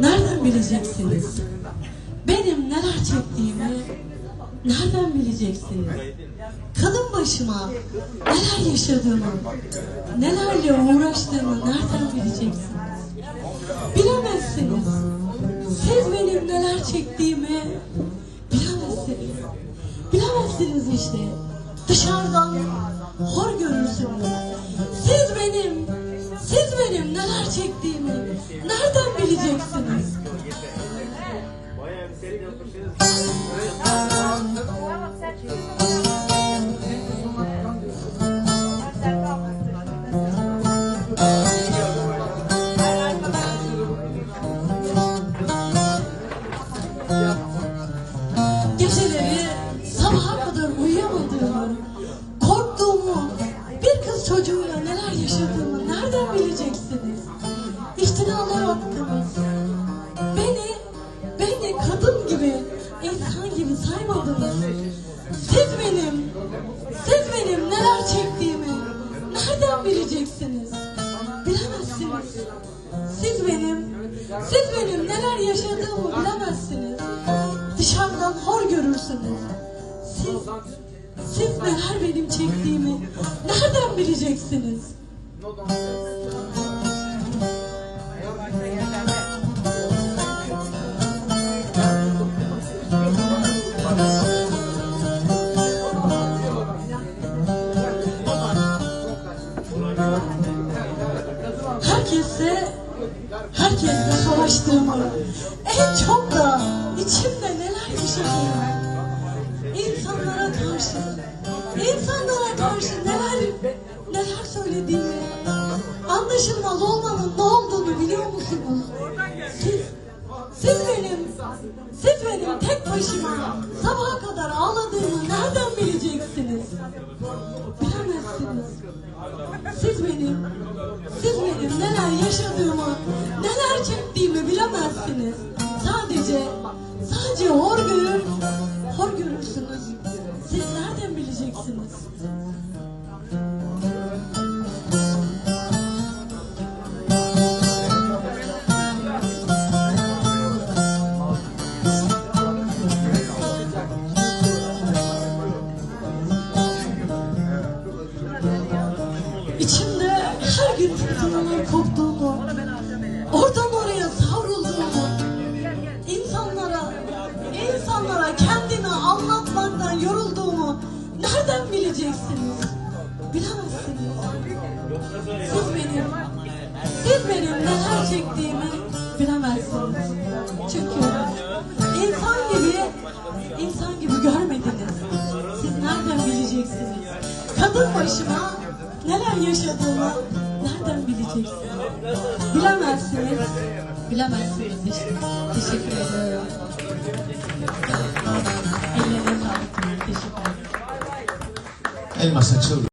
Nereden bileceksiniz? Benim neler çektiğimi nereden bileceksiniz? Kadın başıma neler yaşadığımı, nelerle uğraştığımı nereden bileceksiniz? Bilemezsiniz. Siz benim neler çektiğimi bilemezsiniz. Bilemezsiniz işte. Dışarıdan hor görürsünüz. Siz benim, siz benim neler çektiğimi nereden bileceksiniz? Bayağı bir seri yapmışsınız. Siz benim, siz benim neler çektiğimi nereden bileceksiniz? Bilemezsiniz. Siz benim, siz benim neler yaşadığımı bilemezsiniz. Dışarıdan hor görürsünüz. Siz, siz neler benim çektiğimi nereden bileceksiniz? Herkese, herkesle savaştığımı, en çok da içimde neler yaşadığımı, insanlara karşı, insanlara karşı neler, neler söylediğimi, anlaşılmaz olmanın ne olduğunu biliyor musunuz? Siz, siz benim, siz benim tek başıma sabaha kadar ağladığımı nereden bileceksiniz? Siz benim, neler yaşadığımı, neler çektiğimi bilemezsiniz. Sadece, sadece hor görür, hor görürsünüz. Siz nereden bileceksiniz? İçimde her gün fırtınalar koptuğunu, oradan oraya savrulduğumu, insanlara, insanlara kendini anlatmaktan yorulduğumu nereden bileceksiniz? Bilemezsiniz. Siz benim, siz benim neler çektiğimi bilemezsiniz. Çünkü insan gibi, insan gibi görmediniz. Siz nereden bileceksiniz? Kadın başıma neler yaşadığımı nereden bileceksiniz? Bilemezsiniz. Bilemezsiniz işte. Teşekkür ederim. Ellerine sağlık. Teşekkür ederim. Elmas açıldı.